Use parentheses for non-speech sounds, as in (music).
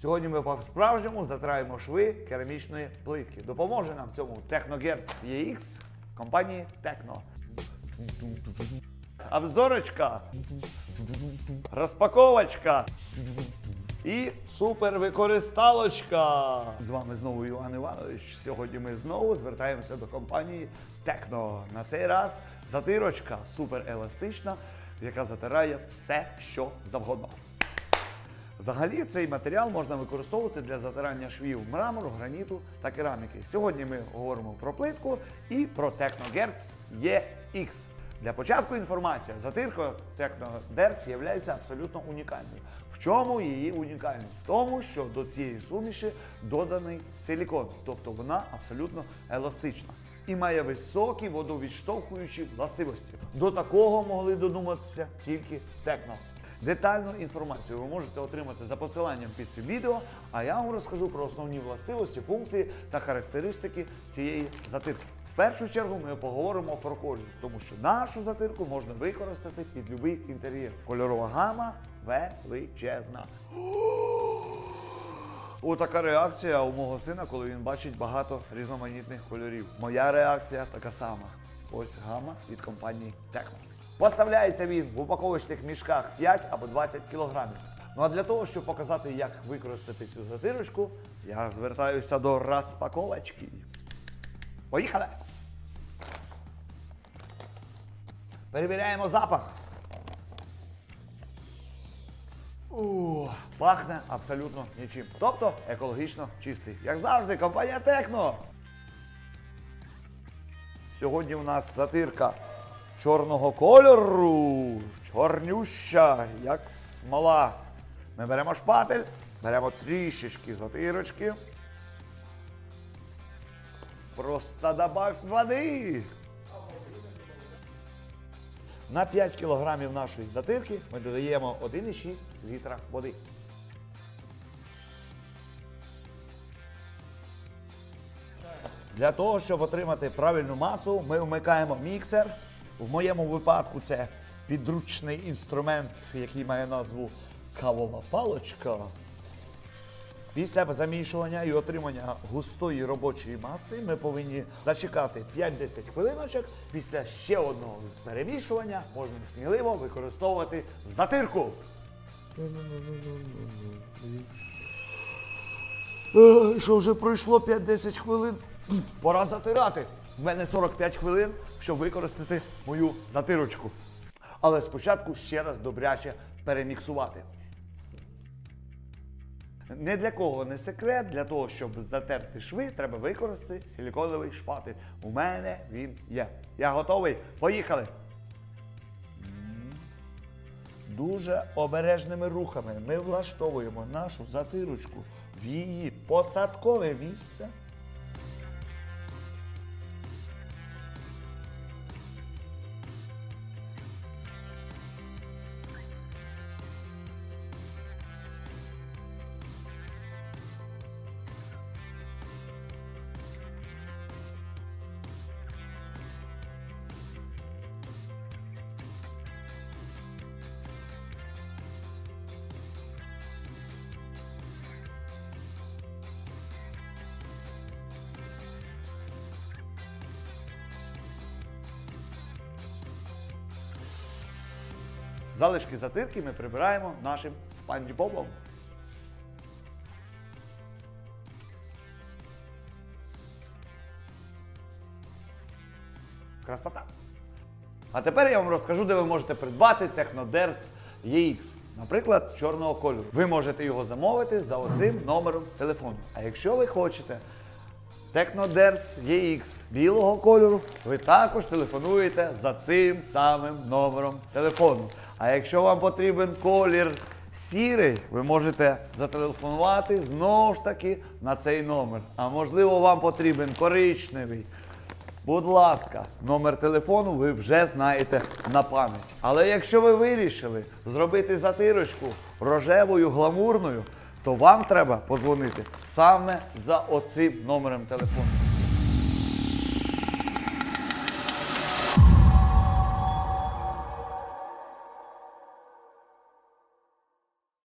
Сьогодні ми по-справжньому затираємо шви керамічної плитки. Допоможе нам в цьому Technogertz EX компанії Techno. Обзорочка, розпаковочка і супервикористалочка. З вами знову Іван Іванович. Сьогодні ми знову звертаємося до компанії Techno. На цей раз затирочка супереластична, яка затирає все, що завгодно. Взагалі цей матеріал можна використовувати для затирання швів мрамору, граніту та кераміки. Сьогодні ми говоримо про плитку і про Technogertz EX. Для початку інформація. Затирка Technogertz є абсолютно унікальною. В чому її унікальність? В тому, що до цієї суміші доданий силікон, тобто вона абсолютно еластична. І має високі водовідштовхуючі властивості. До такого могли додуматися тільки Techno. Детальну інформацію ви можете отримати за посиланням під цим відео, а я вам розкажу про основні властивості, функції та характеристики цієї затирки. В першу чергу ми поговоримо про колір, тому що нашу затирку можна використати під будь-який інтер'єр. Кольорова гама величезна. (gasps) Отака реакція у мого сина, коли він бачить багато різноманітних кольорів. Моя реакція така сама. Ось гама від компанії Techno. Поставляється він в упаковочних мішках 5 або 20 кілограмів. Ну а для того, щоб показати, як використати цю затирочку, я звертаюся до розпаковочки. Поїхали! Перевіряємо запах. Ух, пахне абсолютно нічим. Тобто екологічно чистий. Як завжди, компанія Техно. Сьогодні у нас затирка чорного кольору. Чорнюща, як смола. Ми беремо шпатель, беремо трішечки затирочки. Просто добавь води. На 5 кілограмів нашої затирки ми додаємо 1,6 літра води. Для того, щоб отримати правильну масу, ми вмикаємо міксер. В моєму випадку це підручний інструмент, який має назву кавова палочка. Після замішування і отримання густої робочої маси ми повинні зачекати 5-10 хвилиночок. Після ще одного перемішування можна сміливо використовувати затирку. Е, Що вже пройшло 5-10 хвилин? Пора затирати. В мене 45 хвилин, щоб використати мою затирочку. Але спочатку ще раз добряче переміксувати. Не для кого не секрет, для того, щоб затерти шви, треба використати силіконовий шпатель. У мене він є. Я готовий. Поїхали. Дуже обережними рухами ми влаштовуємо нашу затирочку в її посадкове місце. Залишки затирки ми прибираємо нашим спанчбобом. Красота. А тепер я вам розкажу, де ви можете придбати Technoderts EX. Наприклад, чорного кольору. Ви можете його замовити за оцим номером телефону. А якщо ви хочете Technoderts EX білого кольору, ви також телефонуєте за цим самим номером телефону. А якщо вам потрібен колір сірий, ви можете зателефонувати знову ж таки на цей номер. А можливо, вам потрібен коричневий. Будь ласка, номер телефону ви вже знаєте на пам'ять. Але якщо ви вирішили зробити затирочку рожевою гламурною, то вам треба подзвонити саме за оцим номером телефону.